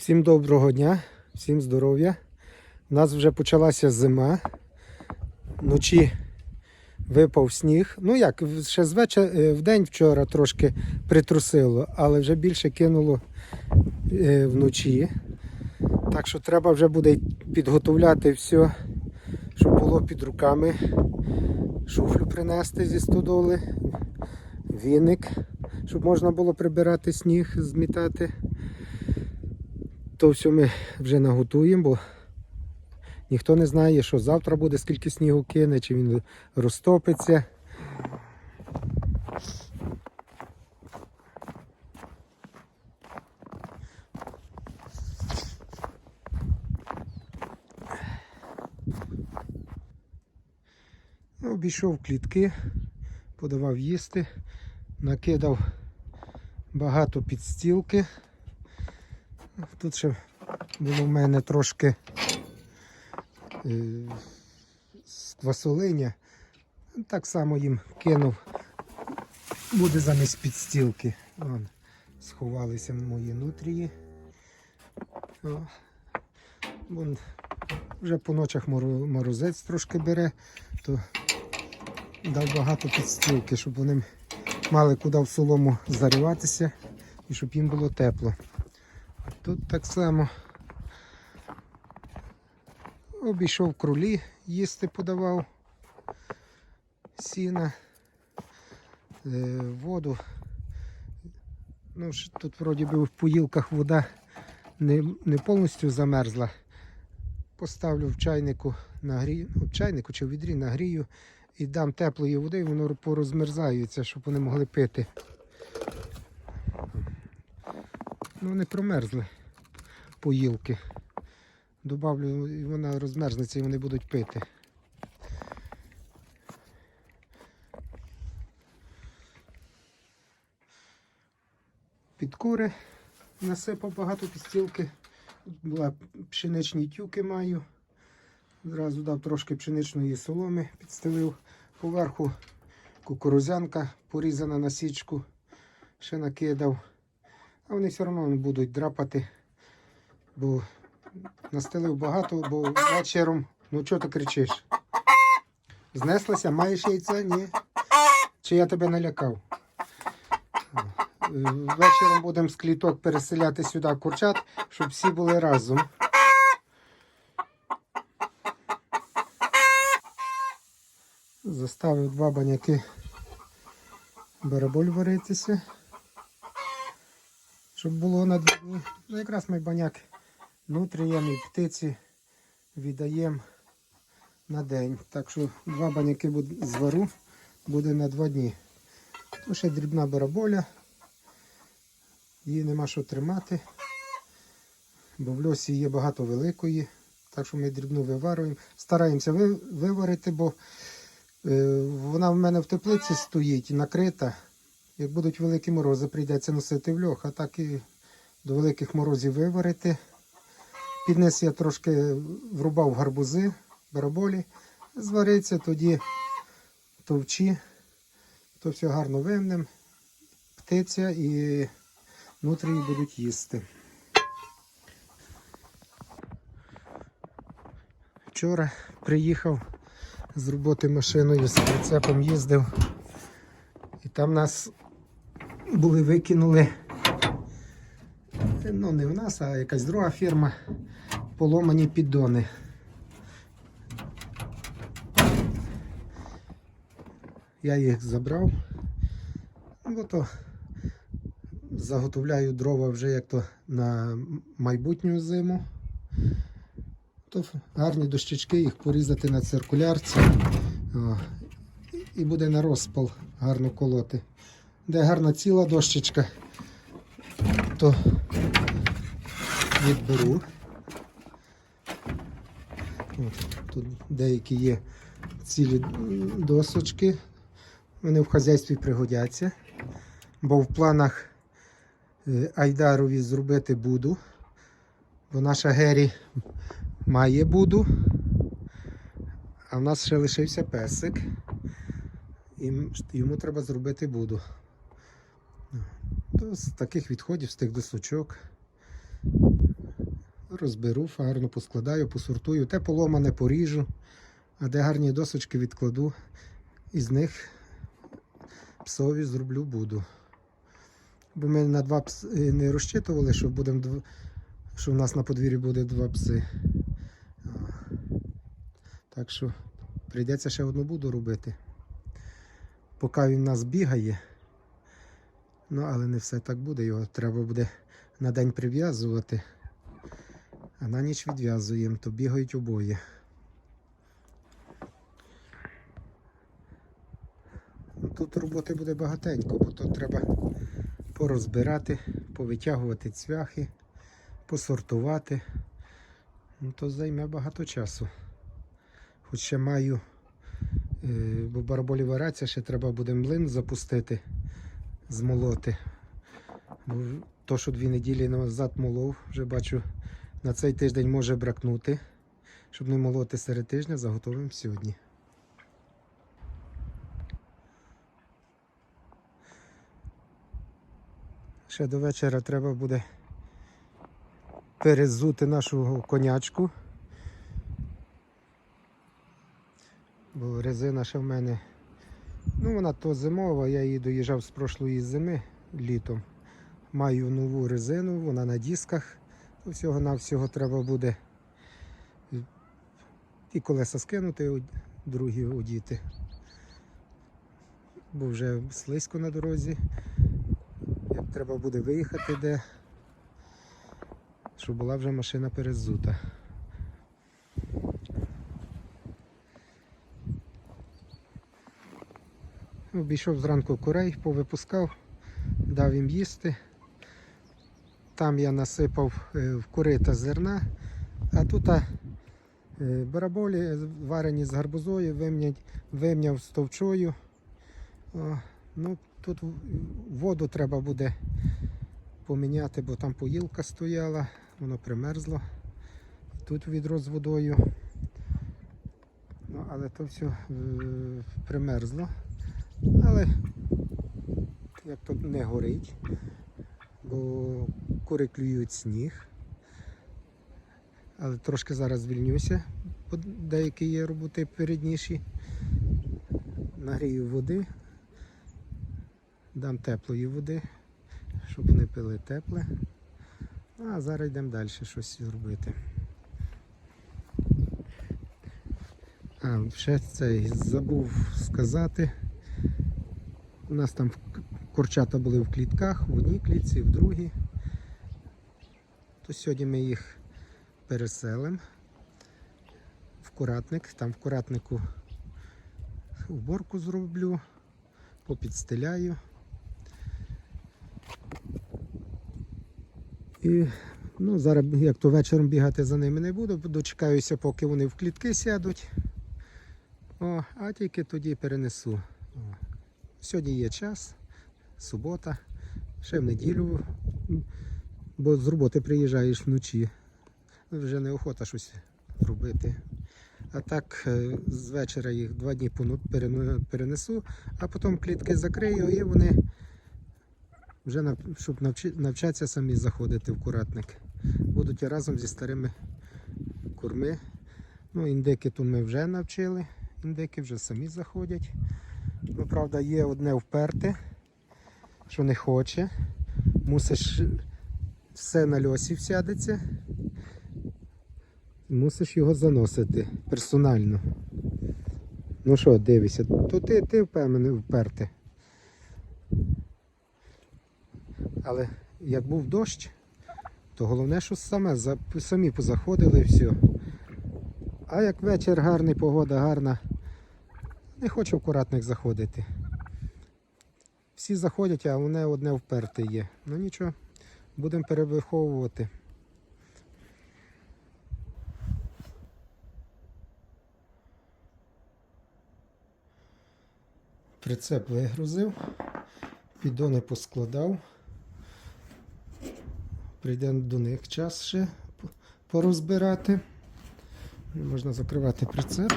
Всім доброго дня, всім здоров'я. У нас вже почалася зима. Вночі випав сніг. Ну як, ще з вечора, в день вчора трошки притрусило, але вже більше кинуло е, вночі. Так що треба вже буде підготовляти все, щоб було під руками. Шуфлю принести зі стодоли, віник, щоб можна було прибирати сніг, змітати. То все ми вже наготуємо, бо ніхто не знає, що завтра буде, скільки снігу кине, чи він розтопиться. Ну, Обійшов клітки, подавав їсти, накидав багато підстілки. Тут ще було в мене трошки е, квасолиня. Так само їм кинув. Буде замість підстілки. Вон, сховалися мої нутрії. Вон, вже по ночах морозець трошки бере, то дав багато підстілки, щоб вони мали куди в солому зариватися і щоб їм було тепло. Тут так само обійшов крулі, їсти подавав, сіна, е, воду. Ну, тут вроді би в поїлках вода не, не повністю замерзла. Поставлю в чайнику нагрію, ну, в чайнику чи в відрі нагрію і дам теплої води, і воно порозмерзається, щоб вони могли пити. Ну, не промерзли поїлки. Добавлю, і вона розмерзнеться і вони будуть пити. Під кури насипав багато підстілки. Пшеничні тюки маю. Зразу дав трошки пшеничної соломи, підстелив. Поверху кукурузянка порізана на січку. Ще накидав. А вони все одно будуть драпати, бо настелив багато, бо вечором, ну чого ти кричиш? Знеслася, маєш яйця? Ні. Чи я тебе налякав? Вечором будемо з кліток переселяти сюди курчат, щоб всі були разом. Заставив два баняки бараболь варитися щоб було на дні. Ну, якраз ми баняк нутрієм і птиці віддаємо на день. Так що два баняки звару буде на два дні. Тут ще дрібна бараболя. Її нема що тримати. Бо в льосі є багато великої. Так що ми дрібну виварюємо. Стараємося виварити, бо е, вона в мене в теплиці стоїть накрита. Як будуть великі морози, прийдеться носити в льох, а так і до великих морозів виварити. Піднес я трошки врубав гарбузи, бараболі, звариться, тоді товчі, то все гарно вимнем, птиця і нутрії будуть їсти. Вчора приїхав з роботи машиною, з прицепом їздив. І там нас були викинули. Ну, не в нас, а якась друга фірма. Поломані піддони. Я їх забрав. Ну, то заготовляю дрова вже як то на майбутню зиму. То гарні дощечки, їх порізати на циркулярці. О, і буде на розпал гарно колоти. Де гарна ціла дощечка, то відберу. От, тут деякі є цілі досочки. Вони в хазяйстві пригодяться. Бо в планах е, Айдарові зробити буду. Бо наша Гері має буду. А в нас ще лишився песик. І йому треба зробити буду. То з таких відходів, з тих досочок. Розберу, гарно поскладаю, посортую. Те поломане поріжу, а де гарні досочки відкладу. Із них псові зроблю буду. Бо ми на два пси не розчитували, що, будем, дв- що в нас на подвір'ї буде два пси. Так що прийдеться ще одну буду робити. Поки він нас бігає. Ну, але не все так буде. Його треба буде на день прив'язувати, а на ніч відв'язуємо, то бігають обоє. Ну, Тут роботи буде багатенько, бо то треба порозбирати, повитягувати цвяхи, посортувати. Ну, то займе багато часу. Хоч ще маю, е, бо бараболі вараться, ще треба буде млин запустити, змолоти. Бо то, що дві неділі назад молов, вже бачу, на цей тиждень може бракнути. Щоб не молоти серед тижня, заготовимо сьогодні. Ще до вечора треба буде перезути нашу конячку. Бо резина ще в мене. Ну, вона то зимова, я її доїжджав з прошлої зими літом. Маю нову резину, вона на дисках. То всього-навсього треба буде і колеса скинути, другі одіти. Бо вже слизько на дорозі. Як треба буде виїхати де, щоб була вже машина перезута. Обійшов зранку курей, повипускав, дав їм їсти. Там я насипав е, в корита зерна, а тут е, бараболі варені з гарбузою, вимняв, з товчою. Ну, тут воду треба буде поміняти, бо там поїлка стояла, воно примерзло. Тут відро з водою. Ну, але то все е, примерзло. Але як тут не горить, бо кури клюють сніг. Але трошки зараз звільнюся, бо деякі є роботи передніші. Нагрію води, дам теплої води, щоб вони пили тепле. А зараз йдемо далі щось робити. А, ще цей забув сказати. У нас там курчата були в клітках, в одній клітці, в другій. То сьогодні ми їх переселимо в куратник. Там в куратнику уборку зроблю, попідстеляю. І ну, зараз, як то вечором бігати за ними не буду, дочекаюся, поки вони в клітки сядуть. О, а тільки тоді перенесу. О. Сьогодні є час, субота, ще в неділю, бо з роботи приїжджаєш вночі. Вже неохота щось робити. А так е, з вечора їх два дні перенесу, а потім клітки закрию і вони вже щоб навчатися самі заходити в куратник. Будуть разом зі старими курми. Ну, індики тут ми вже навчили, індики вже самі заходять. Ну, правда, є одне вперте, що не хоче. Мусиш все на льосі сядеться. Мусиш його заносити персонально. Ну що, дивися, то ти, ти впевнений вперте. Але як був дощ, то головне, що саме, самі позаходили і все. А як вечір гарний, погода гарна, не хочу в куратник заходити. Всі заходять, а вони одне вперте є. Ну нічого, будемо перевиховувати. Прицеп вигрузив, підони поскладав. Прийде до них час ще порозбирати. Можна закривати прицеп.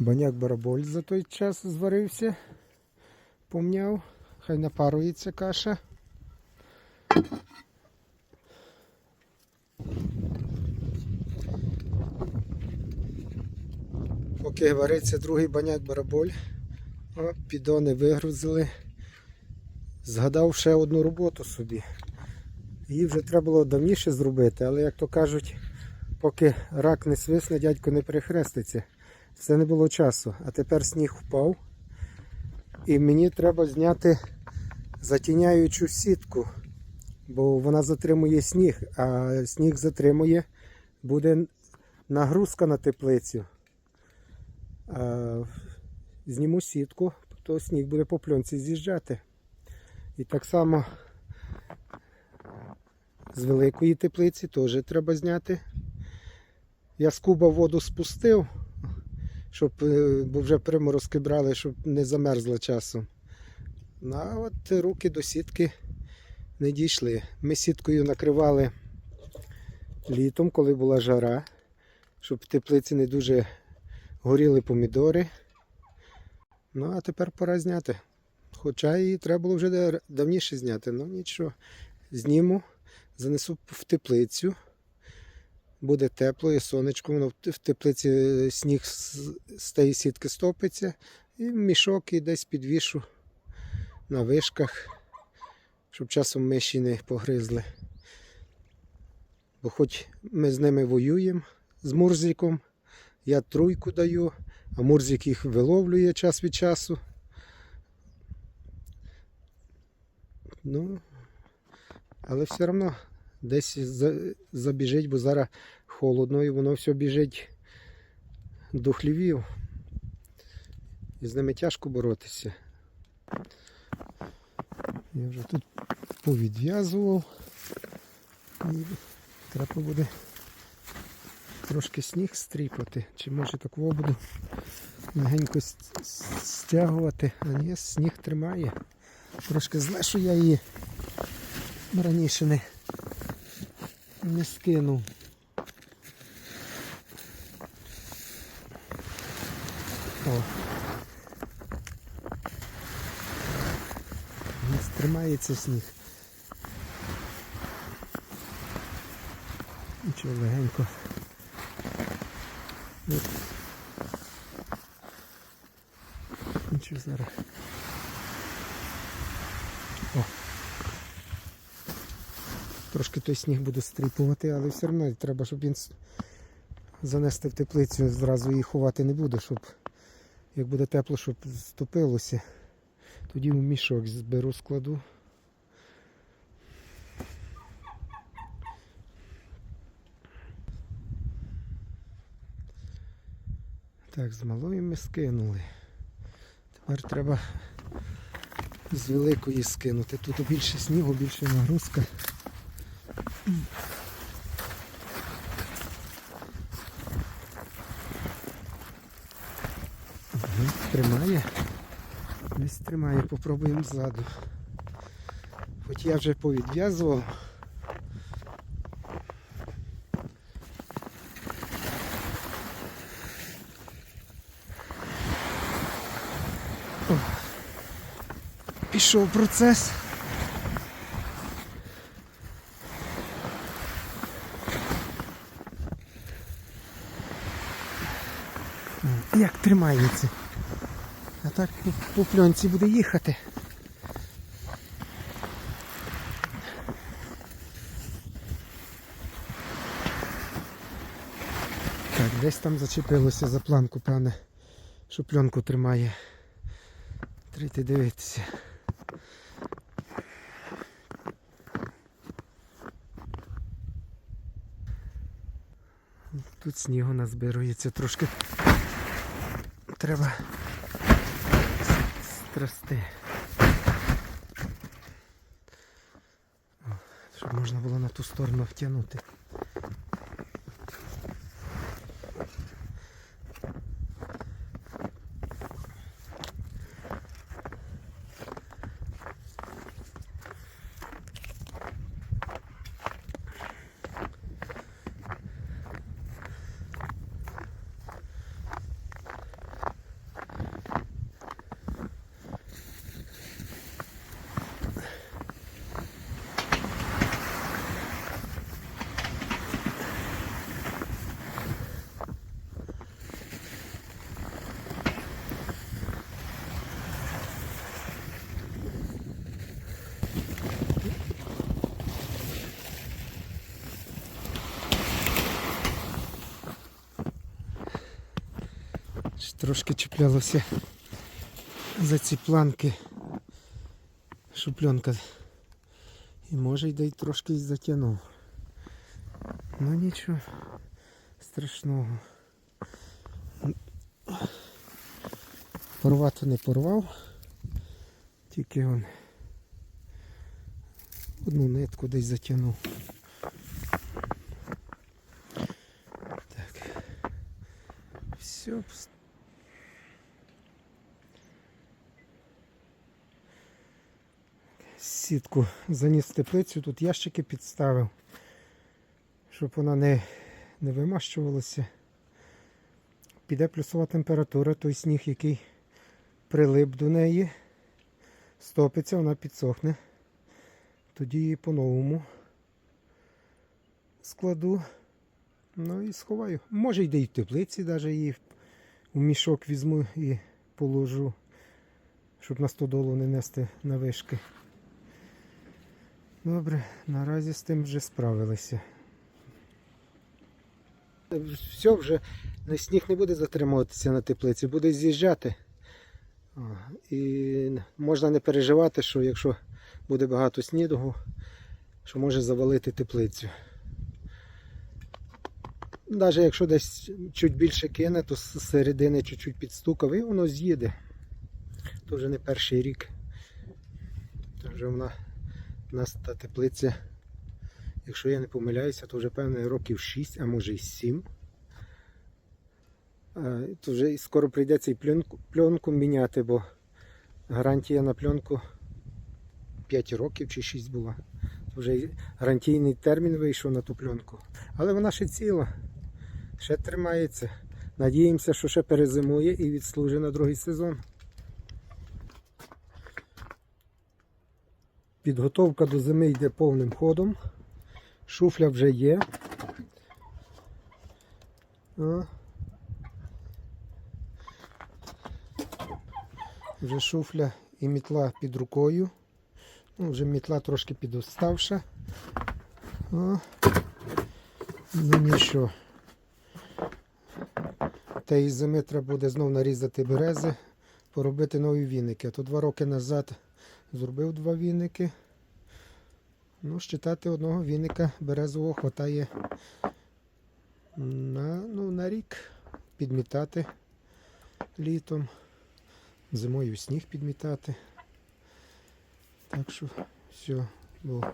Баняк бараболь за той час зварився, помняв, хай напарується каша. Поки вариться другий баняк бараболь, о, підони вигрузили. Згадав ще одну роботу собі. Її вже треба було давніше зробити, але як то кажуть, поки рак не свисне, дядько не перехреститься. Все не було часу. А тепер сніг впав. І мені треба зняти затіняючу сітку, бо вона затримує сніг, а сніг затримує, буде нагрузка на теплицю. Зніму сітку, то сніг буде по пленці з'їжджати. І так само з великої теплиці теж треба зняти. Я з куба воду спустив, щоб, е, бо вже приморозки брали, щоб не замерзло часом. Ну, а от руки до сітки не дійшли. Ми сіткою накривали літом, коли була жара, щоб в теплиці не дуже горіли помідори. Ну, а тепер пора зняти. Хоча її треба було вже давніше зняти, ну нічого. Зніму, занесу в теплицю. Буде тепло і сонечко, воно в теплиці сніг з, з тієї сітки стопиться. І мішок і десь підвішу на вишках, щоб часом миші не погризли. Бо хоч ми з ними воюємо з Мурзиком, я труйку даю, а Мурзик їх виловлює час від часу. Ну, але все одно десь забіжить, бо зараз холодно і воно все біжить до хлівів. І з ними тяжко боротися. Я вже тут повідв'язував. І треба буде трошки сніг стріпати. Чи може такого буду легенько стягувати. А ні, сніг тримає. Трошки зле, що я її раніше не, не скинув. О. Не тримається сніг. Нічого легенько. Нічого зараз. О. Трошки той сніг буде стріпувати, але все одно треба, щоб він занести в теплицю, зразу її ховати не буду, щоб як буде тепло, щоб стопилося. Тоді в мішок зберу, складу. Так, з малої ми скинули. Тепер треба з великої скинути. Тут більше снігу, більше нагрузка. Тримає. Десь тримає, попробуємо ззаду. Хоч я вже повідв'язував. Пішов процес. Як тримається. А так по, пленці буде їхати. Так, десь там зачепилося за планку, певне, що пленку тримає. Трійте дивитися. Тут снігу назбирується трошки. Треба страсти. Щоб можна було на ту сторону втягнути. Трошки чіплялося за ці планки шупленка. І може й й трошки затягнув. Ну нічого страшного. Порвати не порвав, тільки он одну нитку десь затягнув. Так. Все. Сітку заніс теплицю, тут ящики підставив, щоб вона не, не вимащувалася. Піде плюсова температура, той сніг, який прилип до неї, стопиться, вона підсохне. Тоді її по-новому складу. Ну і сховаю. Може йде і в теплиці, навіть її в мішок візьму і положу, щоб на стодолу не нести на вишки. Добре, наразі з тим вже справилися. Все вже сніг не буде затримуватися на теплиці, буде з'їжджати. І можна не переживати, що якщо буде багато снігу, що може завалити теплицю. Навіть якщо десь чуть більше кине, то з середини чуть-чуть підстукав і воно з'їде. То вже не перший рік. То вже вона у нас та теплиця, якщо я не помиляюся, то вже певне років 6, а може і 7. Е, То вже скоро прийдеться і пленку, пленку міняти, бо гарантія на пленку 5 років чи 6 була. То вже гарантійний термін вийшов на ту пленку. Але вона ще ціла, ще тримається. Надіємося, що ще перезимує і відслужить на другий сезон. Підготовка до зими йде повним ходом. Шуфля вже є. О. Вже шуфля і мітла під рукою. Ну, вже мітла трошки підоставша. О. Ну нічого. Тієї зими треба буде знов нарізати берези, поробити нові віники. А то два роки назад зробив два віники. Ну, щитати одного віника березового хватає на, ну, на рік підмітати літом, зимою сніг підмітати. Так що все, бо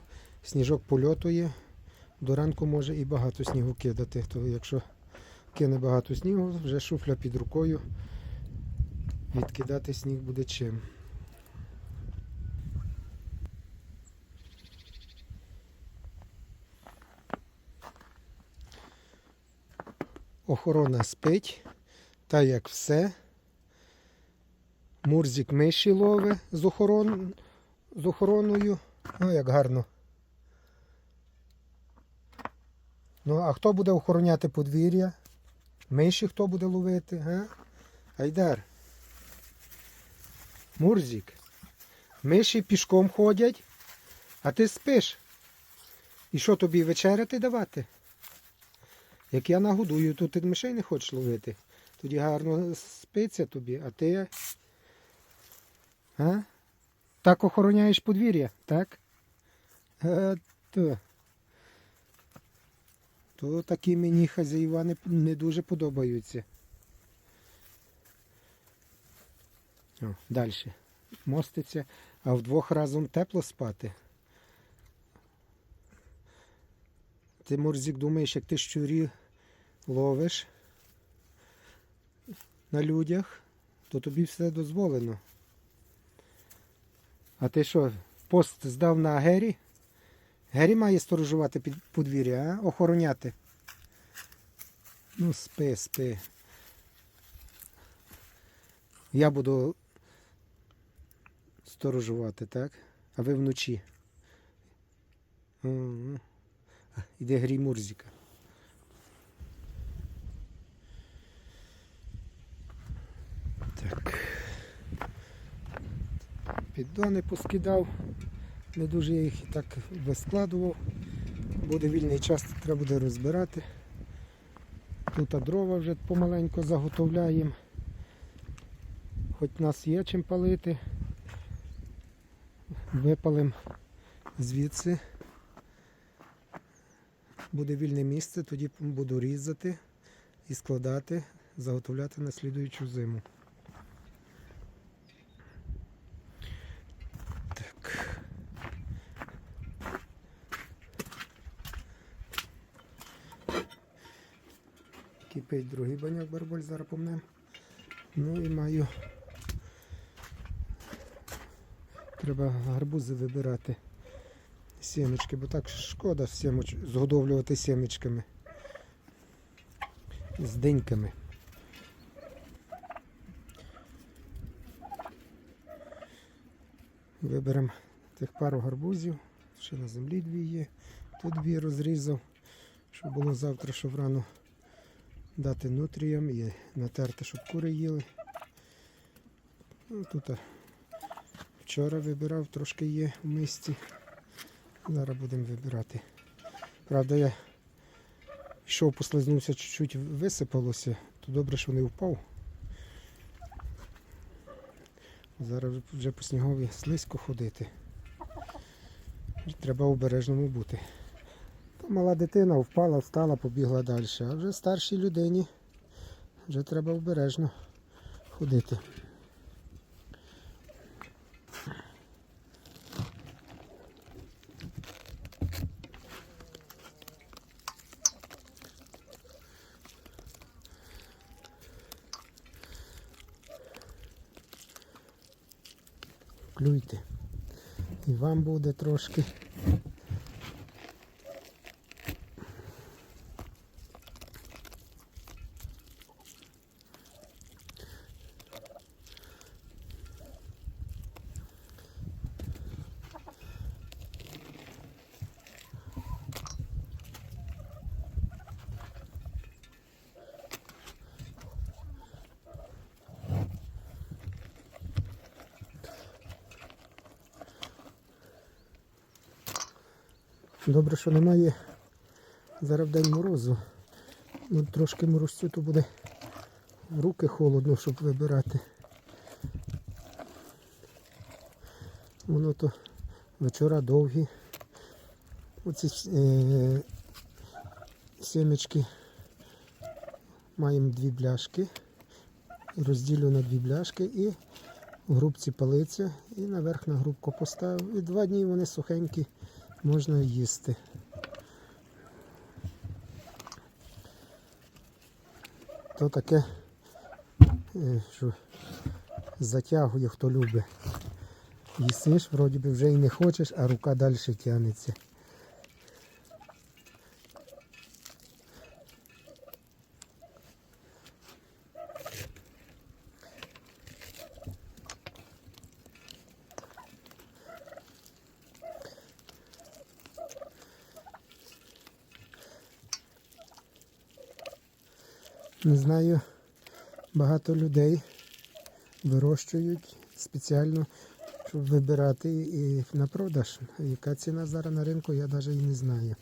сніжок польотує, до ранку може і багато снігу кидати. То якщо кине багато снігу, вже шуфля під рукою, відкидати сніг буде чим. Охорона спить, та як все. Мурзик миші лове з, охорон... з охороною. Ну, як гарно. Ну, а хто буде охороняти подвір'я? Миші хто буде ловити, га? Айдар. Мурзик. Миші пішком ходять, а ти спиш. І що тобі вечеряти давати? Як я нагодую, то ти мишей не хочеш ловити. Тоді гарно спиться тобі, а ти. А? Так охороняєш подвір'я, так? А, то. то такі мені хазяїва не, не дуже подобаються. О, далі. Моститься, а вдвох разом тепло спати. Ти, Мурзик, думаєш, як ти щурі ловиш на людях, то тобі все дозволено. А ти що, пост здав на Гері? Гері має сторожувати під подвір'я, а? Охороняти. Ну, спи, спи. Я буду сторожувати, так? А ви вночі. Іде грій Мурзика. Так. Піддони поскидав. Не дуже я їх і так вискладував. Буде вільний час, треба буде розбирати. Тут дрова вже помаленьку заготовляємо. Хоч нас є чим палити. Випалимо звідси. Буде вільне місце, тоді буду різати і складати, заготовляти на слідуючу зиму. Так. Кипить другий баняк барболь, зараз помнем. Ну і маю. Треба гарбузи вибирати. Сімечки, бо так шкода сімоч... згодовлювати сімечками. З диньками. Виберемо тих пару гарбузів. Ще на землі дві є. Тут дві розрізав, щоб було завтра, щоб рано дати нутріям і натерти, щоб кури їли. Ну, тут вчора вибирав, трошки є в мисці. Зараз будемо вибирати. Правда, я йшов, послизнувся, чуть-чуть висипалося, то добре, що не впав. Зараз вже по снігові слизько ходити. Треба обережному бути. Мала дитина впала, встала, побігла далі. А вже старшій людині вже треба обережно ходити. Клюйте. І вам буде трошки. Добре, що немає зараз день морозу. Ну, трошки морозцю, то буде руки холодно, щоб вибирати. Воно то вечора довгі. Оці е, сімечки маємо дві бляшки. Розділю на дві бляшки і в грубці палиця і наверх на грубку поставив. І два дні вони сухенькі можна їсти. То таке, е, що затягує, хто любить. Їсиш, вроді би вже і не хочеш, а рука далі тягнеться. Не знаю, багато людей вирощують спеціально, щоб вибирати і на продаж. Яка ціна зараз на ринку, я навіть і не знаю.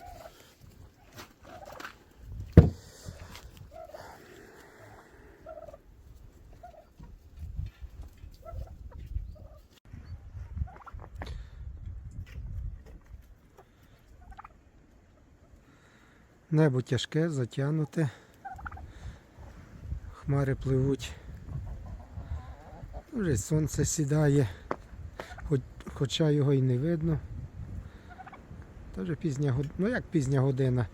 Небо тяжке, затягнуте. Хмари пливуть. Вже сонце сідає, хоч, хоча його і не видно. Та вже пізня година. Ну як пізня година?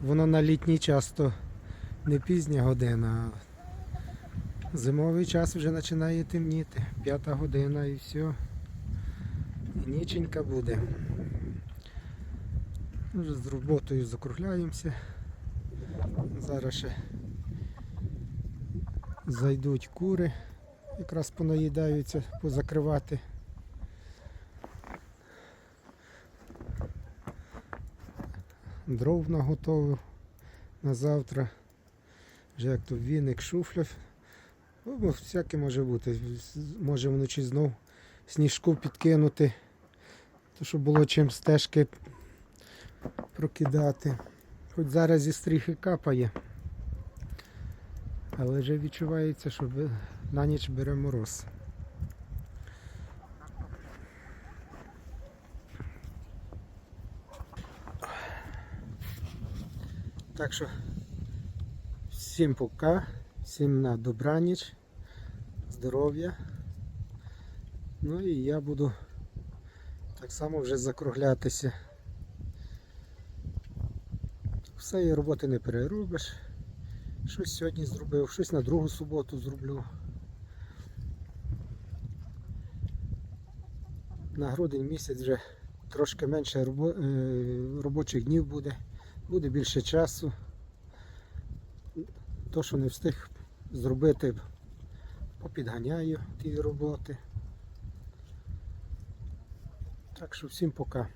Воно на літній час то не пізня година. а Зимовий час вже починає темніти. П'ята година і все. І ніченька буде. Вже з роботою закругляємося. Зараз ще зайдуть кури, якраз понаїдаються, позакривати. Дров наготовив на завтра. Вже як то віник, шуфля. Ну, всяке може бути. Може вночі знов сніжку підкинути, то щоб було чим стежки прокидати. Хоч зараз зі стріхи капає але вже відчувається, що на ніч бере мороз. Так що всім пока, всім на добраніч, здоров'я. Ну і я буду так само вже закруглятися. Все, і роботи не переробиш. Щось сьогодні зробив, щось на другу суботу зроблю. На грудень місяць вже трошки менше е, робочих днів буде, буде більше часу. То, що не встиг зробити, попідганяю ті роботи. Так що всім пока.